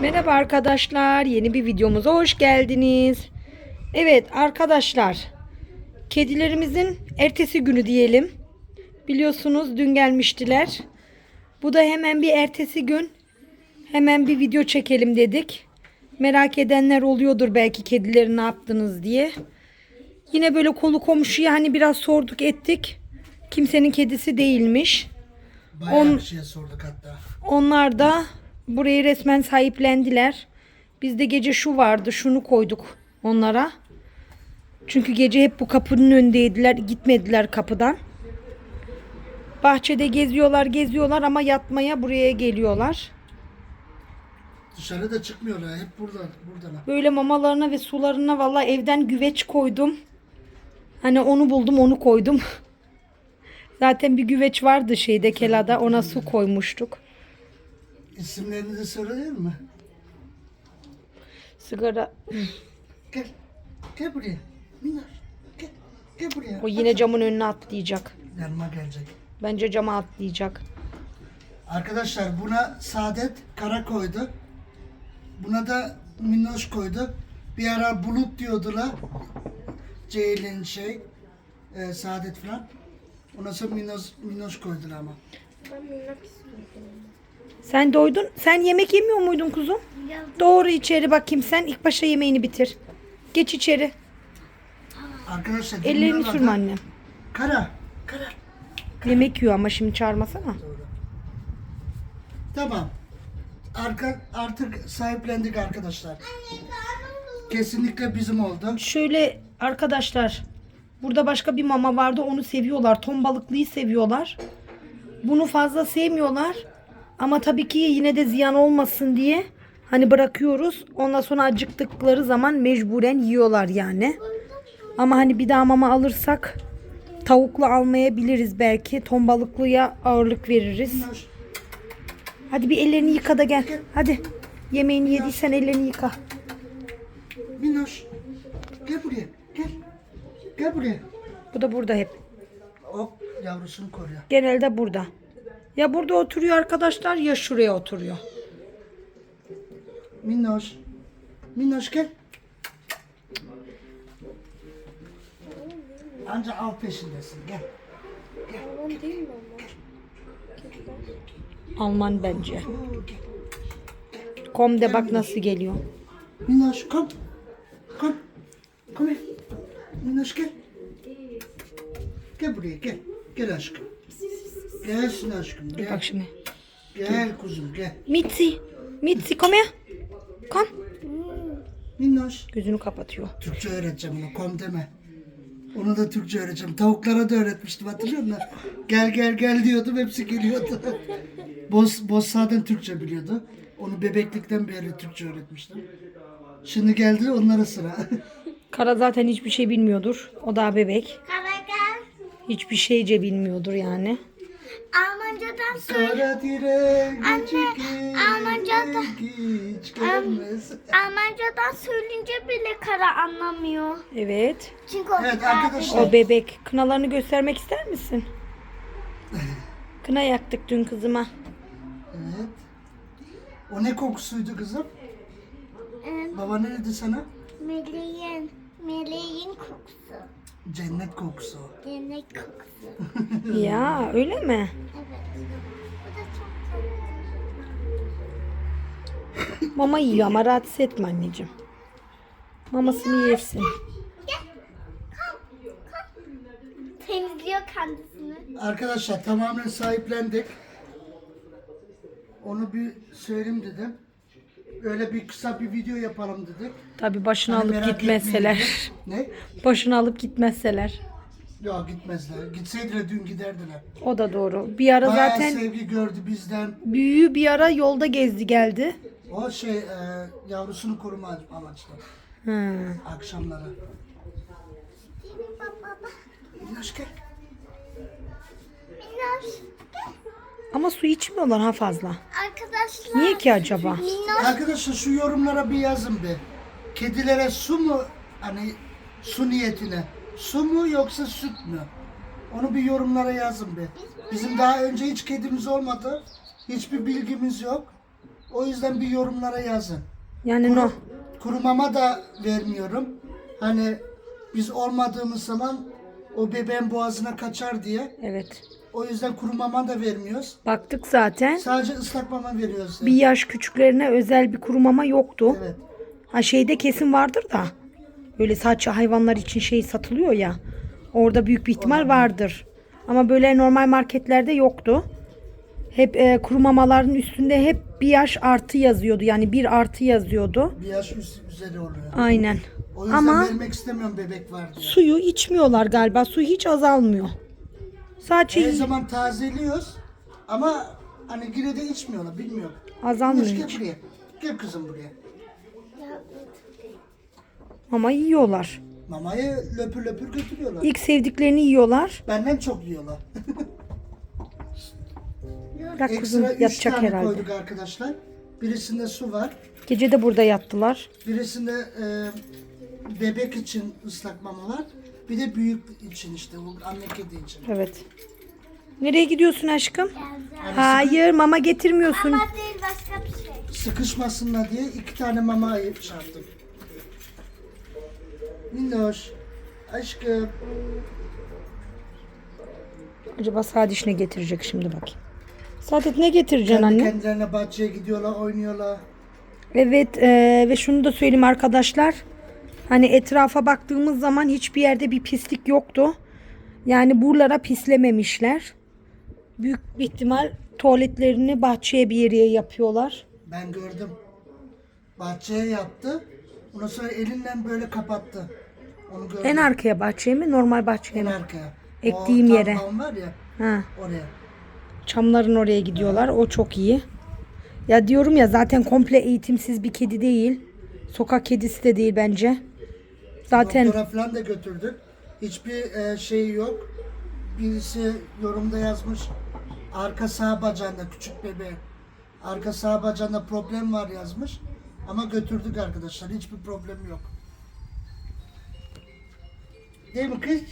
Merhaba arkadaşlar. Yeni bir videomuza hoş geldiniz. Evet arkadaşlar. Kedilerimizin ertesi günü diyelim. Biliyorsunuz dün gelmiştiler. Bu da hemen bir ertesi gün. Hemen bir video çekelim dedik. Merak edenler oluyordur belki kedileri ne yaptınız diye. Yine böyle kolu komşuya hani biraz sorduk ettik. Kimsenin kedisi değilmiş. Bayağı On- bir şey sorduk hatta. Onlar da burayı resmen sahiplendiler. Bizde gece şu vardı, şunu koyduk onlara. Çünkü gece hep bu kapının önündeydiler, gitmediler kapıdan. Bahçede geziyorlar, geziyorlar ama yatmaya buraya geliyorlar. Dışarı da çıkmıyorlar. Hep burada, buradalar. Böyle mamalarına ve sularına valla evden güveç koydum. Hani onu buldum, onu koydum. Zaten bir güveç vardı şeyde kelada, ona su koymuştuk. İsimlerini de söyleyelim mi? Sigara Gel. Gel buraya. Minnoş. Gel. Gel buraya. o yine camın önüne atlayacak. Yanıma gelecek. Bence cama atlayacak. Arkadaşlar buna Saadet Kara koydu. Buna da Minnoş koydu. Bir ara Bulut diyordular. Ceylin şey. E, Saadet falan. Ondan sonra Minnoş, Minnoş koydular ama. Sen doydun. Sen yemek yemiyor muydun kuzum? Doğru içeri bakayım sen. ilk başta yemeğini bitir. Geç içeri. Arkadaşlar Ellerini dinliyorlar sürme da- annem. Kara. Kara. Yemek yiyor ama şimdi çağırmasana. Doğru. Tamam. Arka, artık sahiplendik arkadaşlar. Kesinlikle bizim oldu. Şöyle arkadaşlar. Burada başka bir mama vardı. Onu seviyorlar. Ton balıklıyı seviyorlar. Bunu fazla sevmiyorlar. Ama tabii ki yine de ziyan olmasın diye hani bırakıyoruz. Ondan sonra acıktıkları zaman mecburen yiyorlar yani. Ama hani bir daha mama alırsak tavuklu almayabiliriz belki. Ton balıklıya ağırlık veririz. Hadi bir ellerini yıka da gel. Hadi. Yemeğini yediysen ellerini yıka. Minnoş. Gel buraya. Gel. Gel buraya. Bu da burada hep. Hop yavrusunu koruyor. Genelde burada. Ya burada oturuyor arkadaşlar ya şuraya oturuyor. Minnoş. Minnoş gel. Anca av peşindesin. Gel. Alman bence. Oo, gel. Kom de bak nasıl geliyor. Minnoş kom. Kom. Kom. Minnoş gel. Gel buraya gel. Gel aşkım. Gelsin aşkım gel. Bak şimdi. Gel kuzum gel. Mitzi. Mitzi kom here. Kom. Minnoş. Gözünü kapatıyor. Türkçe öğreteceğim ona kom deme. Onu da Türkçe öğreteceğim. Tavuklara da öğretmiştim hatırlıyor musun? Gel gel gel diyordum hepsi geliyordu. Boz, Boz zaten Türkçe biliyordu. Onu bebeklikten beri Türkçe öğretmiştim. Şimdi geldi onlara sıra. Kara zaten hiçbir şey bilmiyordur. O daha bebek. Hiçbir şeyce bilmiyordur yani. Almancadan söyle. Kara direk Anne, Almanca'da- hiç gelmez. Almancadan söyleyince bile kara anlamıyor. Evet. Çünkü o Evet arkadaşlar. O bebek. Kınalarını göstermek ister misin? Kına yaktık dün kızıma. Evet. O ne kokusuydu kızım? Baba ne dedi sana? Meleğin, meleğin kokusu. Cennet kokusu. Yemek kokusu. Ya öyle mi? Evet. Bu da çok tatlı. Mama yiyor ama rahatsız etme anneciğim. Mamasını yesin. Temizliyor kendisini. Arkadaşlar tamamen sahiplendik. Onu bir söyleyeyim dedim. Öyle bir kısa bir video yapalım dedik. Tabi başını Hani alıp gitmezseler. Ne? Başını alıp gitmezseler. Yok gitmezler. Gitseydiler dün giderdiler. O da doğru. Bir ara Bayağı zaten sevgi gördü bizden. büyüğü bir ara yolda gezdi geldi. O şey e, yavrusunu koruma amaçlı. Hı. Akşamları. Gel. Minnoş. Ama su içmiyorlar ha fazla. Arkadaşlar. Niye ki acaba? Minnoş. Arkadaşlar şu yorumlara bir yazın bir. Kedilere su mu hani su niyetine su mu yoksa süt mü? Onu bir yorumlara yazın bir. Bizim daha önce hiç kedimiz olmadı. Hiçbir bilgimiz yok. O yüzden bir yorumlara yazın. Yani no. Kuru mama da vermiyorum. Hani biz olmadığımız zaman o bebeğin boğazına kaçar diye. Evet. O yüzden kuru mama da vermiyoruz. Baktık zaten. Sadece ıslak mama veriyoruz. Bir yaş küçüklerine özel bir kurumama yoktu. Evet. Ha şeyde kesin vardır da. Böyle sadece hayvanlar için şey satılıyor ya. Orada büyük bir ihtimal vardır. Ama böyle normal marketlerde yoktu. Hep e, kuru mamaların üstünde hep bir yaş artı yazıyordu. Yani bir artı yazıyordu. Bir yaş üst, üzeri oluyor. Aynen. O yüzden Ama vermek istemiyorum bebek var diye. suyu içmiyorlar galiba. Su hiç azalmıyor. Sadece Her zaman tazeliyoruz ama hani yine de içmiyorlar bilmiyorum. azalmıyor Gel hiç. buraya. Gel kızım buraya. Ama yiyorlar. Mamayı löpür löpür götürüyorlar. İlk sevdiklerini yiyorlar. Benden çok yiyorlar. Bırak kuzum Ekstra üç yatacak tane herhalde. koyduk arkadaşlar. Birisinde su var. Gece de burada yattılar. Birisinde e, bebek için ıslak mama var. Bir de büyük için işte bu anne kedi için. Evet. Nereye gidiyorsun aşkım? Hayır mama getirmiyorsun. Ama değil başka bir şey. sıkı- sıkışmasınlar diye iki tane mama ayıp çarptım. Minnoş. Aşkım. Acaba Sadiş ne getirecek şimdi bakayım. Saadet ne getireceksin Kendi anne? kendilerine bahçeye gidiyorlar, oynuyorlar. Evet e, ve şunu da söyleyeyim arkadaşlar. Hani etrafa baktığımız zaman hiçbir yerde bir pislik yoktu. Yani buralara pislememişler. Büyük bir ihtimal tuvaletlerini bahçeye bir yere yapıyorlar. Ben gördüm. Bahçeye yaptı. Ondan sonra elinden böyle kapattı. Onu gördüm. En arkaya bahçeye mi normal bahçeye En mi? arkaya. Ektiğim o yere. var ya Ha, oraya. çamların oraya gidiyorlar. O çok iyi. Ya diyorum ya zaten komple eğitimsiz bir kedi değil. Sokak kedisi de değil bence. Zaten Doktora falan da götürdük. Hiçbir e, şey yok. Birisi yorumda yazmış. Arka sağ bacağında küçük bebe. Arka sağ bacağında problem var yazmış. Ama götürdük arkadaşlar. Hiçbir problem yok. Değil mi kız?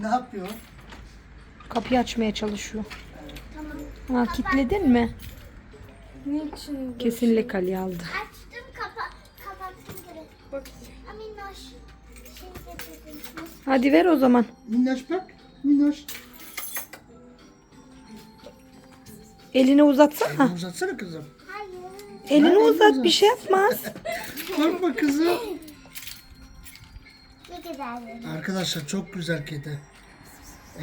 Ne yapıyor? Kapıyı açmaya çalışıyor. Ha, kilitledin mi? Niçin? Kesin lekali aldı. Açtım kapa kapattım geri. Aminoş. Şey. Hadi ver o zaman. Minnoş bak. Minnoş. Elini uzatsana. Elini uzatsana kızım. Hayır. Elini uzat bir şey yapmaz. Korkma kızım. Ne kadar? Arkadaşlar çok güzel kedi.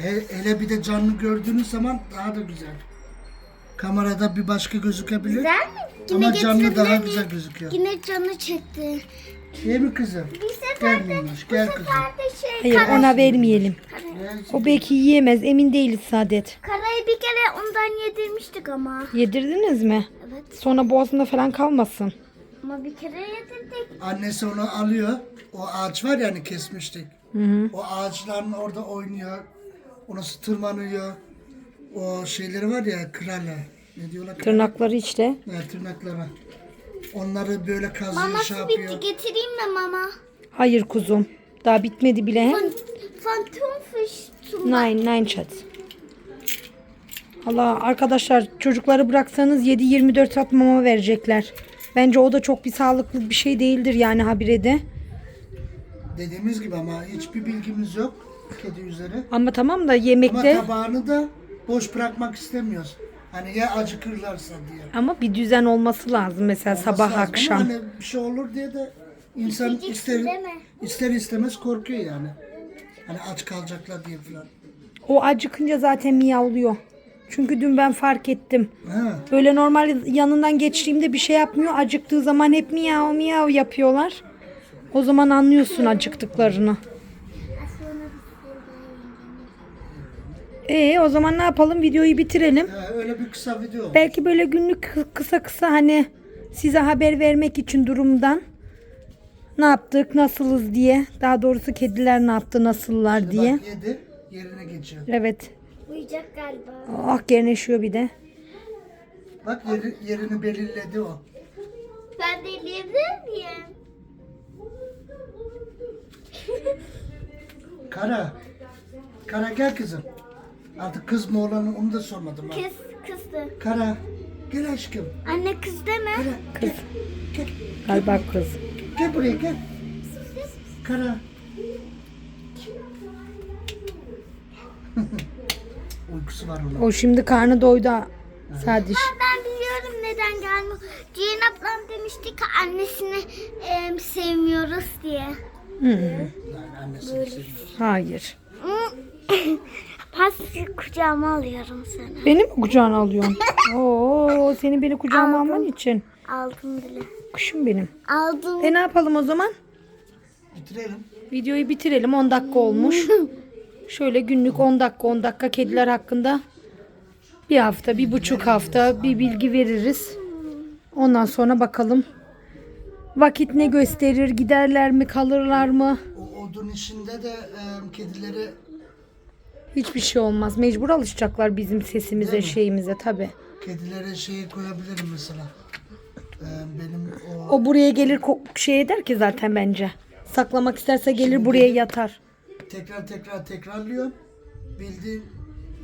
He- hele bir de canlı gördüğünüz zaman daha da güzel. Kamerada bir başka gözükebilir. Güzel mi? Ama canlı getirebilir daha miyim? güzel gözüküyor. Yine canı çekti. Değil mi kızım? Bir sefer Gel de, Minnoş bu gel sefer kızım. de şey Hayır kara, ona vermeyelim. Gel. O belki yiyemez. Emin değiliz Saadet. karayı bir kere ondan yedirmiştik ama. Yedirdiniz mi? Evet. Sonra boğazında falan kalmasın. Ama bir kere yedirdik. Annesi onu alıyor. O ağaç var ya hani kesmiştik. Hı hı. O ağaçların orada oynuyor. Onu tırmanıyor. O şeyleri var ya krala. Ne diyorlar? Tırnakları işte. Evet, tırnaklara. Onları böyle kazıyor, şey Maması yapıyor. bitti getireyim mi mama? Hayır kuzum. Daha bitmedi bile. Fan, Phantom fish. Nine, nine chat. Allah arkadaşlar çocukları bıraksanız 7-24 saat mama verecekler. Bence o da çok bir sağlıklı bir şey değildir yani habire Dediğimiz gibi ama hiçbir bilgimiz yok kedi üzeri. Ama tamam da Ama yemekte tabağını da boş bırakmak istemiyoruz. Hani ya acıkırlarsa diye. ama bir düzen olması lazım mesela Olması sabah lazım ama akşam. Hani bir şey olur diye de insan ister, ister istemez korkuyor yani. Hani aç kalacaklar diye falan. O acıkınca zaten miyavlıyor. Çünkü dün ben fark ettim. Ha. Böyle normal yanından geçtiğimde bir şey yapmıyor. Acıktığı zaman hep miyav miyav yapıyorlar. O zaman anlıyorsun acıktıklarını. Ee o zaman ne yapalım? Videoyu bitirelim. ha, öyle bir kısa video. Belki böyle günlük kı- kısa kısa hani size haber vermek için durumdan ne yaptık, nasılız diye. Daha doğrusu kediler ne yaptı, nasıllar diye. Bak yedi yerine geçiyor. Evet. Uyuyacak galiba. Ah gerneşiyor bir de. Bak yeri, yerini belirledi o. Ben de yiyebilir miyim? Kara. Kara gel kızım. Artık kız mı oğlan mı onu da sormadım ben. Kız kızdı. Kara. Gel aşkım. Anne kız deme. Kara. Gel. Gel. Galiba kız. Gel buraya gel. Kara. Uykusu var onun. O şimdi karnı doydu. Sadiş. Ben biliyorum neden gelmiyor. Cihan ablam demişti ki annesini em, sevmiyoruz diye. Yani annesini seviyor. Hayır. Pas kucağıma alıyorum seni. Beni mi kucağına alıyorsun? Oo, senin beni kucağıma alman için. Aldım bile. Kuşum benim. Aldım. E ne yapalım o zaman? Bitirelim. Videoyu bitirelim. 10 dakika olmuş. Şöyle günlük 10 dakika 10 dakika kediler hakkında bir hafta, bir buçuk hafta bir bilgi veririz. Ondan sonra bakalım vakit ne gösterir, giderler mi, kalırlar mı? O odun işinde de e, kedileri Hiçbir şey olmaz. Mecbur alışacaklar bizim sesimize, şeyimize tabi. kedilere şeyi koyabilirim mesela. E, benim o O buraya gelir ko- şey eder ki zaten bence. Saklamak isterse gelir buraya yatar. tekrar tekrar tekrarlıyorum. Bildiğim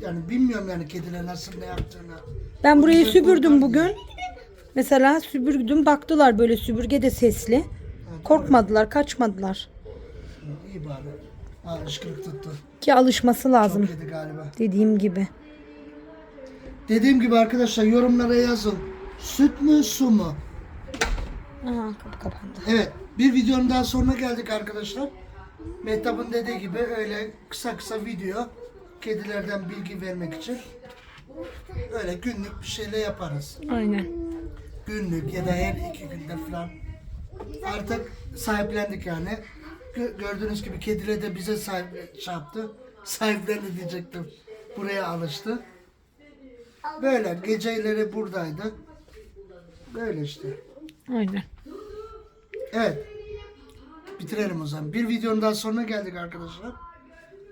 yani bilmiyorum yani kediler nasıl ne yaptığını. Ben burayı Güzel süpürdüm korkar bugün. Mesela süpürdüm baktılar böyle süpürge de sesli. Korkmadılar, kaçmadılar. İyi bari. Ha ışkırık tuttu. Ki alışması lazım Kedi galiba. dediğim gibi. Dediğim gibi arkadaşlar yorumlara yazın. Süt mü su mu? Aha kapı kapandı. Evet bir videonun daha sonuna geldik arkadaşlar. Mehtap'ın dediği gibi öyle kısa kısa video kedilerden bilgi vermek için öyle günlük bir şeyle yaparız. Aynen. Günlük ya da her iki günde falan. Artık sahiplendik yani. Gö- Gördüğünüz gibi kediler de bize sahip şey yaptı. Sahiplendi diyecektim. Buraya alıştı. Böyle geceleri buradaydı. Böyle işte. Aynen. Evet. Bitirelim o zaman. Bir videonun daha sonuna geldik arkadaşlar.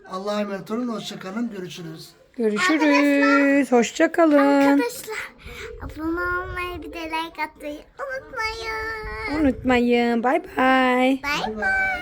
Allah'a emanet olun. Hoşçakalın. Görüşürüz. Görüşürüz. Hoşça kalın. Arkadaşlar abone olmayı bir de like atmayı unutmayın. Unutmayın. Bay Bay bay. bay.